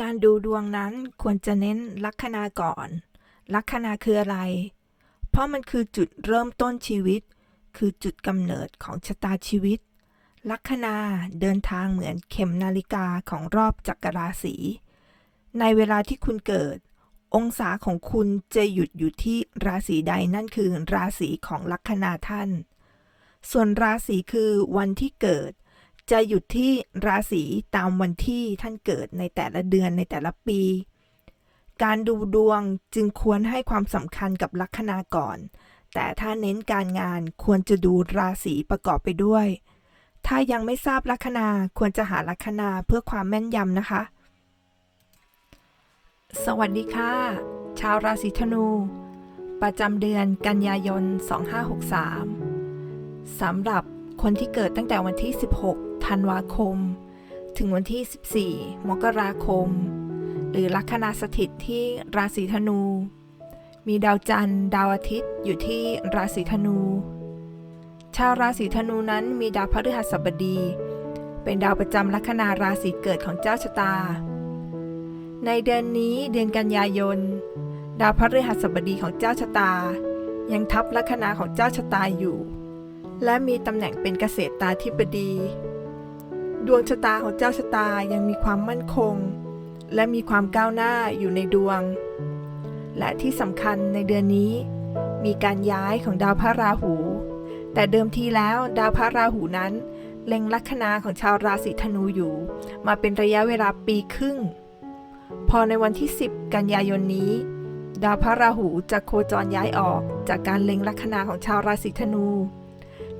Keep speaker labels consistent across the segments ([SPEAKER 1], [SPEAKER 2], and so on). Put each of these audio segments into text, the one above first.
[SPEAKER 1] การดูดวงนั้นควรจะเน้นลัคนาก่อน ลัคนาคืออะไร เพราะมันคือจุดเริ่มต้นชีวิต คือจุดกำเนิดของชะตาชีวิต ลัคนาเดินทางเหมือนเข็มนาฬิกาของรอบจักรราศี ในเวลาที่คุณเกิด องศาของคุณจะหยุดอยู่ที่ราศีใดนั่นคือราศีของลัคนาท่าน ส่วนราศีคือวันที่เกิด จะหยุดที่ราศีตามวันที่ท่านเกิดในแต่ละเดือนในแต่ละปี การดูดวงจึงควรให้ความสำคัญกับลัคนาก่อน แต่ถ้าเน้นการงานควรจะดูราศีประกอบไปด้วย ถ้ายังไม่ทราบลัคนาควรจะหาลัคนาเพื่อความแม่นยำนะคะ สวัสดีค่ะ ชาวราศีธนู ประจำเดือนกันยายน 2563สำหรับคนที่เกิดตั้งแต่วันที่ 16 ธันวาคม ถึงวันที่ 14 มกราคม หรือลัคนาสถิตที่ราศีธนู มีดาวจันทร์ ดาวอาทิตย์อยู่ที่ราศีธนู ชาวราศีธนูนั้นมีดาวพฤหัสบดี เป็นดาวประจำลัคนาราศีเกิดของเจ้าชะตา ในเดือนนี้เดือนกันยายน ดาวพฤหัสบดีของเจ้าชะตา ยังทับลัคนาของเจ้าชะตาอยู่และมีตำแหน่งเป็นเกษตรตาธิบดี ดวงชะตาของเจ้าชะตายังมีความมั่นคง และมีความก้าวหน้าอยู่ในดวง และที่สำคัญในเดือนนี้ มีการย้ายของดาวพระราหู แต่เดิมทีแล้วดาวพระราหูนั้น เล็งลัคนาของชาวราศีธนูอยู่ มาเป็นระยะเวลาปีครึ่ง พอในวันที่ 10 กันยายนนี้ ดาวพระราหูจะโคจรย้ายออกจากการเล็งลัคนาของชาวราศีธนู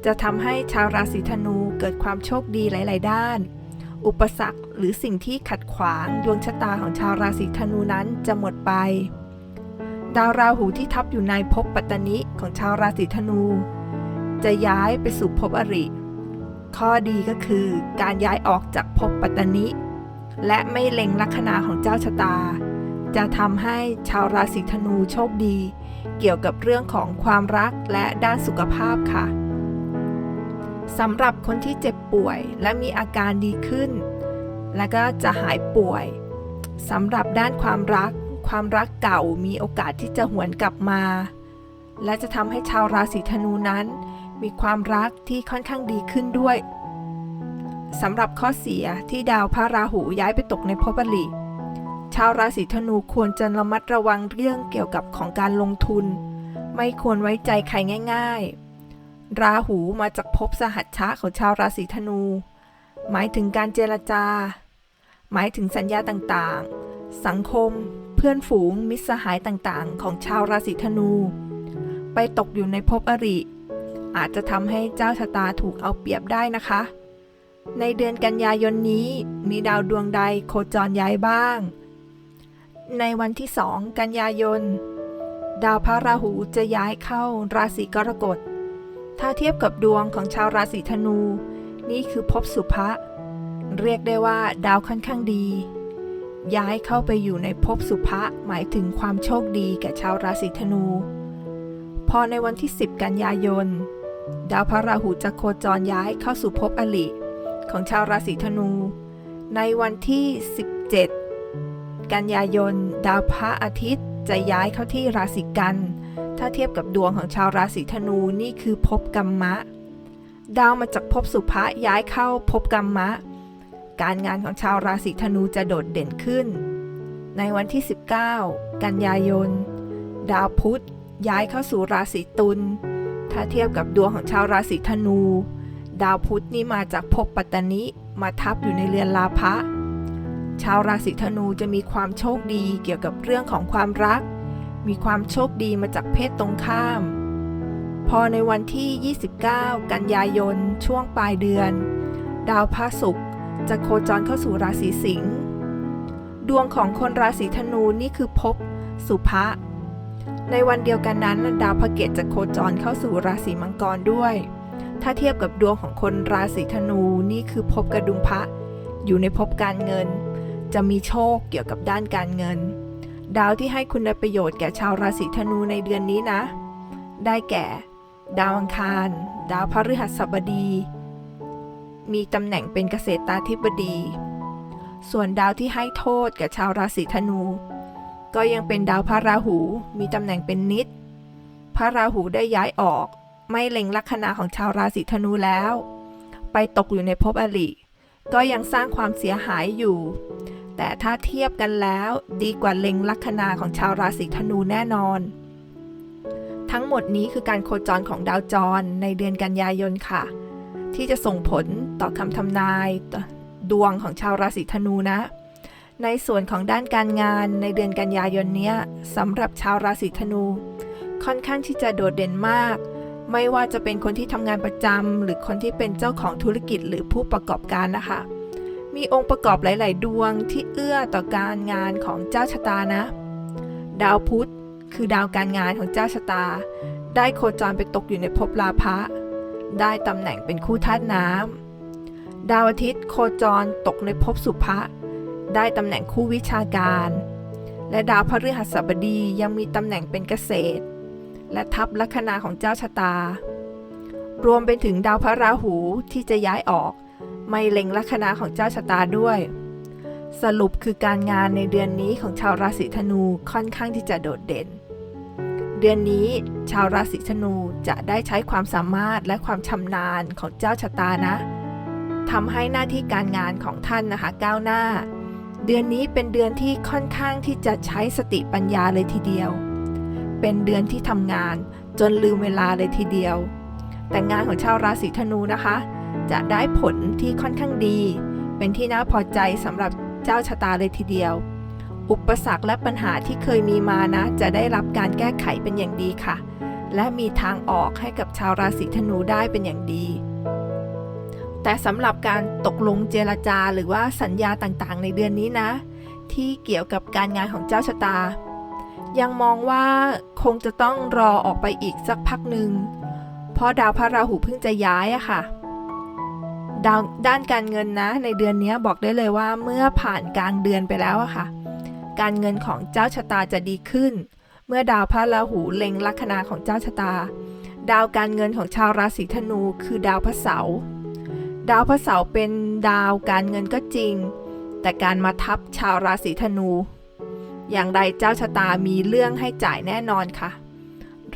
[SPEAKER 1] จะทำให้ชาวราศีธนูเกิดความโชคดีหลาย ๆ ด้าน อุปสรรคหรือสิ่งที่ขัดขวางดวงชะตาของชาวราศีธนูนั้นจะหมดไป ดาวราหูที่ทับอยู่ในภพปัตตนิของชาวราศีธนู จะย้ายไปสู่ภพอริ ข้อดีก็คือการย้ายออกจากภพปัตตนิและไม่เล็งลัคนาของเจ้าชะตา จะทำให้ชาวราศีธนูโชคดี เกี่ยวกับเรื่องของความรักและด้านสุขภาพค่ะ สำหรับคนที่เจ็บป่วยและมีอาการดีขึ้น และก็จะหายป่วยสำหรับด้านความรัก ความรักเก่ามีโอกาสที่จะหวนกลับมา และจะทำให้ชาวราศีธนูนั้น มีความรักที่ค่อนข้างดีขึ้นด้วยสำหรับข้อเสียที่ดาวพระราหูย้ายไปตกในพอริชาวราศีธนูควรจะระมัดระวังเรื่องเกี่ยวกับของการลงทุน ไม่ควรไว้ใจใครง่าย ๆ ราหูมาจากภพสหัชชะของชาวราศีธนู หมายถึงการเจรจา หมายถึงสัญญาต่างๆ สังคม เพื่อนฝูง มิตรสหายต่างๆ ของชาวราศีธนู ไปตกอยู่ในภพอริ อาจจะทำให้เจ้าชะตาถูกเอาเปรียบได้นะคะ ในเดือนกันยายนนี้มีดาวดวงใดโคจรย้ายบ้าง ในวันที่2กันยายน ดาวพระราหูจะย้ายเข้าราศีกรกฎ ถ้าเทียบกับดวงของชาวราศีธนู นี่คือภพสุภะเรียกได้ว่าดาวค่อนข้างดี ย้ายเข้าไปอยู่ในภพสุภะหมายถึงความโชคดีแก่ชาวราศีธนู พอในวันที่ 10 กันยายน ดาวพระราหูจะโคจรย้ายเข้าสู่ภพอลิของชาวราศีธนู ในวันที่ 17 กันยายน ดาวพระอาทิตย์จะย้ายเข้าที่ราศีกัน ถ้าเทียบกับดวงของชาวราศีธนูนี่คือภพกรรมะ ดาวมาจากภพสุภะย้ายเข้าภพกรรมะ การงานของชาวราศีธนูจะโดดเด่นขึ้น ในวันที่ 19 กันยายน ดาวพุธย้ายเข้าสู่ราศีตุล ถ้าเทียบกับดวงของชาวราศีธนู ดาวพุธนี่มาจากภพปัตตนิมาทับอยู่ในเรือนลาภะชาวราศีธนูจะมีความโชคดีเกี่ยวกับเรื่องของความรัก มีความโชคดีมาจากเพศตรงข้าม พอในวันที่ 29 กันยายน ช่วงปลายเดือน ดาวพระศุกร์จะโคจรเข้าสู่ราศีสิงห์ดวงของคนราศีธนูนี่คือภพสุภะในวันเดียวกันนั้น ดาวพระเกตจะโคจรเข้าสู่ราศีมังกรด้วย ถ้าเทียบกับดวงของคนราศีธนูนี่คือภพกระดุมพระ อยู่ในภพการเงิน จะมีโชคเกี่ยวกับด้านการเงิน ดาวที่ให้คุณประโยชน์แก่ชาวราศีธนูในเดือนนี้นะ ได้แก่ ดาวอังคาร ดาวพฤหัสบดี มีตำแหน่งเป็นเกษตราธิบดี ส่วนดาวที่ให้โทษแกับชาวราศีธนู ก็ยังเป็นดาวพระราหู มีตำแหน่งเป็นนิด พระราหูได้ย้ายออก ไม่เล็งลัคนาของชาวราศีธนูแล้ว ไปตกอยู่ในภพอริก็ยังสร้างความเสียหายอยู่ แต่ถ้าเทียบกันแล้วดีกว่าเล็งลัคนาของชาวราศีธนูแน่นอน ทั้งหมดนี้คือการโคจรของดาวจรในเดือนกันยายนค่ะ ที่จะส่งผลต่อคำทำนายดวงของชาวราศีธนูนะ ในส่วนของด้านการงานในเดือนกันยายนเนี้ยสำหรับชาวราศีธนู ค่อนข้างที่จะโดดเด่นมาก ไม่ว่าจะเป็นคนที่ทำงานประจำหรือคนที่เป็นเจ้าของธุรกิจหรือผู้ประกอบการนะคะ มีองค์ประกอบหลาย ๆ ดวงที่เอื้อต่อการงานของเจ้าชะตานะ ดาวพุธคือดาวการงานของเจ้าชะตา ได้โคจรไปตกอยู่ในภพลาภะได้ตำแหน่งเป็นคู่ธาตุน้ำดาวอาทิตย์โคจรตกในภพสุภะได้ตำแหน่งคู่วิชาการ และดาวพฤหัสบดียังมีตำแหน่งเป็นเกษตร และทับลัคนาของเจ้าชะตา รวมไปถึงดาวพระราหูที่จะย้ายออก ไม่เล็งลัคนาของเจ้าชะตาด้วย สรุปคือการงานในเดือนนี้ของชาวราศีธนูค่อนข้างที่จะโดดเด่น เดือนนี้ชาวราศีธนูจะได้ใช้ความสามารถและความชำนาญของเจ้าชะตานะทำให้หน้าที่การงานของท่านนะคะก้าวหน้า เดือนนี้เป็นเดือนที่ค่อนข้างที่จะใช้สติปัญญาเลยทีเดียว เป็นเดือนที่ทำงานจนลืมเวลาเลยทีเดียว แต่งานของชาวราศีธนูนะคะ จะได้ผลที่ค่อนข้างดี เป็นที่น่าพอใจสำหรับเจ้าชะตาเลยทีเดียว อุปสรรคและปัญหาที่เคยมีมานะ จะได้รับการแก้ไขเป็นอย่างดีค่ะ และมีทางออกให้กับชาวราศีธนูได้เป็นอย่างดี แต่สำหรับการตกลงเจรจาหรือว่าสัญญาต่างๆ ในเดือนนี้นะ ที่เกี่ยวกับการงานของเจ้าชะตา ยังมองว่าคงจะต้องรอออกไปอีกสักพักหนึ่งเพราะดาวพระราหูเพิ่งจะย้ายอะค่ะ ดาวด้านการเงินนะ ในเดือนนี้บอกได้เลยว่าเมื่อผ่านกลางเดือนไปแล้วอะค่ะ การเงินของเจ้าชะตาจะดีขึ้น เมื่อดาวพระราหูเล็งลัคนาของเจ้าชะตา ดาวการเงินของชาวราศีธนู คือดาวพระเสาร์ดาวพระเสาร์เป็นดาวการเงินก็จริง แต่การมาทับชาวราศีธนู อย่างใดเจ้าชะตามีเรื่องให้จ่ายแน่นอนค่ะ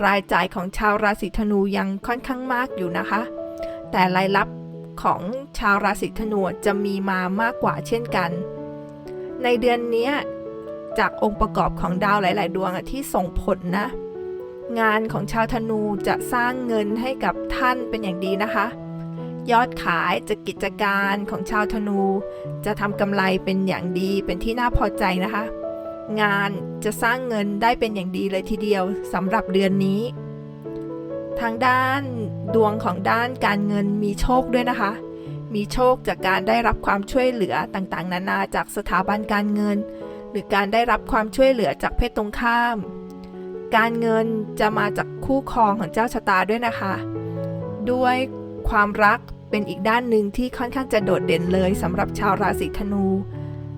[SPEAKER 1] รายจ่ายของชาวราศีธนูยังค่อนข้างมากอยู่นะคะ แต่รายรับ ของชาวราศีธนูจะมีมามากกว่าเช่นกัน ในเดือนนี้จากองค์ประกอบของดาวหลาย ๆ ดวงที่ส่งผลนะ งานของชาวธนูจะสร้างเงินให้กับท่านเป็นอย่างดีนะคะ ยอดขายจากกิจการของชาวธนู จะทำกำไรเป็นอย่างดีเป็นที่น่าพอใจนะคะ งานจะสร้างเงินได้เป็นอย่างดีเลยทีเดียวสำหรับเดือนนี้ ทางด้านดวงของด้านการเงินมีโชคด้วยนะคะ มีโชคจากการได้รับความช่วยเหลือต่างๆ นานาจากสถาบันการเงิน หรือการได้รับความช่วยเหลือจากเพศตรงข้าม การเงินจะมาจากคู่ครองของเจ้าชะตาด้วยนะคะ ด้วยความรักเป็นอีกด้านหนึ่งที่ค่อนข้างจะโดดเด่นเลยสำหรับชาวราศีธนู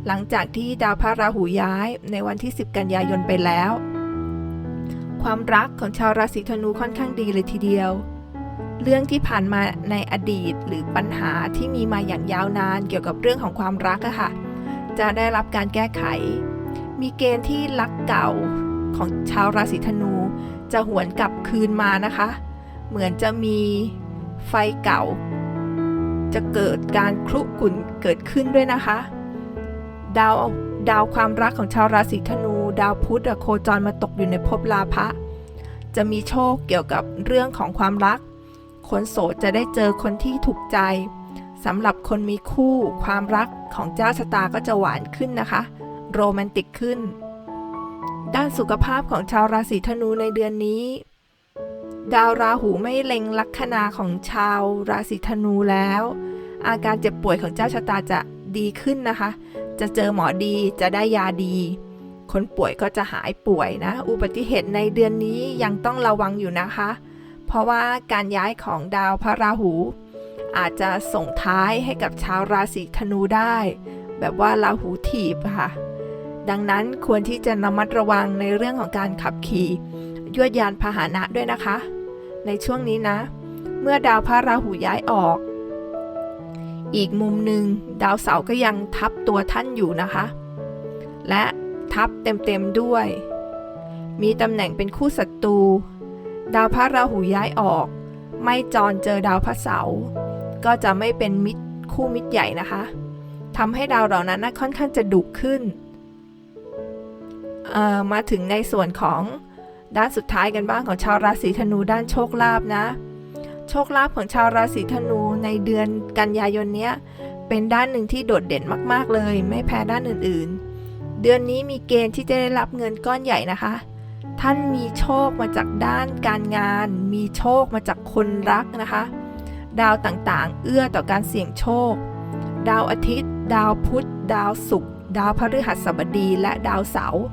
[SPEAKER 1] หลังจากที่ดาวพระราหูย้ายในวันที่ 10 กันยายนไปแล้ว ความรักของชาวราศีธนูค่อนข้างดีเลยทีเดียว เรื่องที่ผ่านมาในอดีตหรือปัญหาที่มีมาอย่างยาวนานเกี่ยวกับเรื่องของความรักอะค่ะ จะได้รับการแก้ไข มีเกณฑ์ที่รักเก่าของชาวราศีธนู จะหวนกลับคืนมานะคะ เหมือนจะมีไฟเก่า จะเกิดการคลุกลุ่นเกิดขึ้นด้วยนะคะ ดาวดาวความรักของชาวราศีธนู ดาวพุธอะโคจรมาตกอยู่ในภพลาภะจะมีโชคเกี่ยวกับเรื่องของความรัก คนโสดจะได้เจอคนที่ถูกใจสำหรับคนมีคู่ความรักของเจ้าชะตาก็จะหวานขึ้นนะคะ โรแมนติกขึ้น ด้านสุขภาพของชาวราศีธนูในเดือนนี้ ดาวราหูไม่เล็งลัคนาของชาวราศีธนูแล้ว อาการเจ็บป่วยของเจ้าชะตาจะดีขึ้นนะคะ จะเจอหมอดีจะได้ยาดี คนป่วยก็จะหายป่วยนะ อุบัติเหตุในเดือนนี้ยังต้องระวังอยู่นะคะ เพราะว่าการย้ายของดาวพระราหู อาจจะส่งท้ายให้กับชาวราศีธนูได้ แบบว่าราหูถีบค่ะ ดังนั้นควรที่จะระมัดระวังในเรื่องของการขับขี่ยวดยานพาหนะด้วยนะคะ ในช่วงนี้นะ เมื่อดาวพระราหูย้ายออก อีกมุมหนึ่งดาวเสาร์ก็ยังทับตัวท่านอยู่นะคะ และ ทับเต็มๆด้วย มีตำแหน่งเป็นคู่ศัตรู ดาวพระราหูย้ายออก ไม่จรเจอดาวพระเสาร์ก็จะไม่เป็นมิตรคู่มิตรใหญ่นะคะทำให้ดาวเหล่านั้นค่อนข้างจะดุขึ้น มาถึงในส่วนของด้านสุดท้ายกันบ้างของชาวราศีธนูด้านโชคลาภนะ โชคลาภของชาวราศีธนูในเดือนกันยายนเนี้ยเป็นด้านหนึ่งที่โดดเด่นมาก ๆ เลย ไม่แพ้ด้านอื่น ๆ เดือนนี้มีเกณฑ์ที่จะได้รับเงินก้อนใหญ่นะคะ ท่านมีโชคมาจากด้านการงาน มีโชคมาจากคนรักนะคะ ดาวต่างๆ เอื้อต่อการเสี่ยงโชค ดาวอาทิตย์ ดาวพุธ ดาวศุกร์ ดาวพฤหัสบดี และดาวเสาร์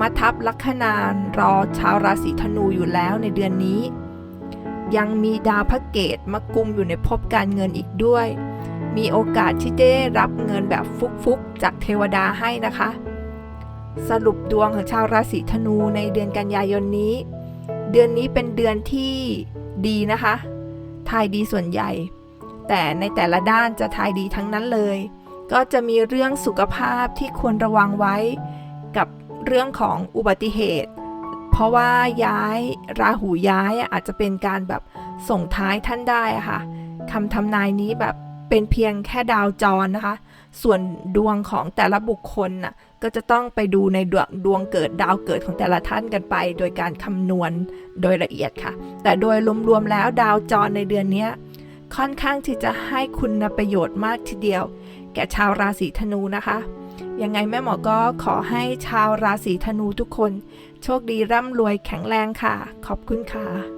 [SPEAKER 1] มาทับลัคนารรอชาวราศีธนูอยู่แล้วในเดือนนี้ ยังมีดาวพระเกตมากุมอยู่ในภพการเงินอีกด้วย มีโอกาสที่จะได้รับเงินแบบฟุกๆ จากเทวดาให้นะคะ สรุปดวงของชาวราศีธนูในเดือนกันยายนนี้ เดือนนี้เป็นเดือนที่ดีนะคะ ทายดีส่วนใหญ่ แต่ในแต่ละด้านจะทายดีทั้งนั้นเลย ก็จะมีเรื่องสุขภาพที่ควรระวังไว้ กับเรื่องของอุบัติเหตุ เพราะว่าย้ายราหูย้ายอาจจะเป็นการแบบส่งท้ายท่านได้ค่ะคำทำนายนี้แบบเป็นเพียงแค่ดาวจรนะคะ ส่วนดวงของแต่ละบุคคลน่ะก็จะต้องไปดูในดวงดวงเกิดดาวเกิดของแต่ละท่านกันไป โดยการคำนวณโดยละเอียดค่ะ แต่โดยรวมๆแล้วดาวจรในเดือนนี้ค่อนข้างที่จะให้คุณประโยชน์มากทีเดียว แก่ชาวราศีธนูนะคะ ยังไงแม่หมอก็ขอให้ชาวราศีธนูทุกคน โชคดีร่ำรวยแข็งแรงค่ะ ขอบคุณค่ะ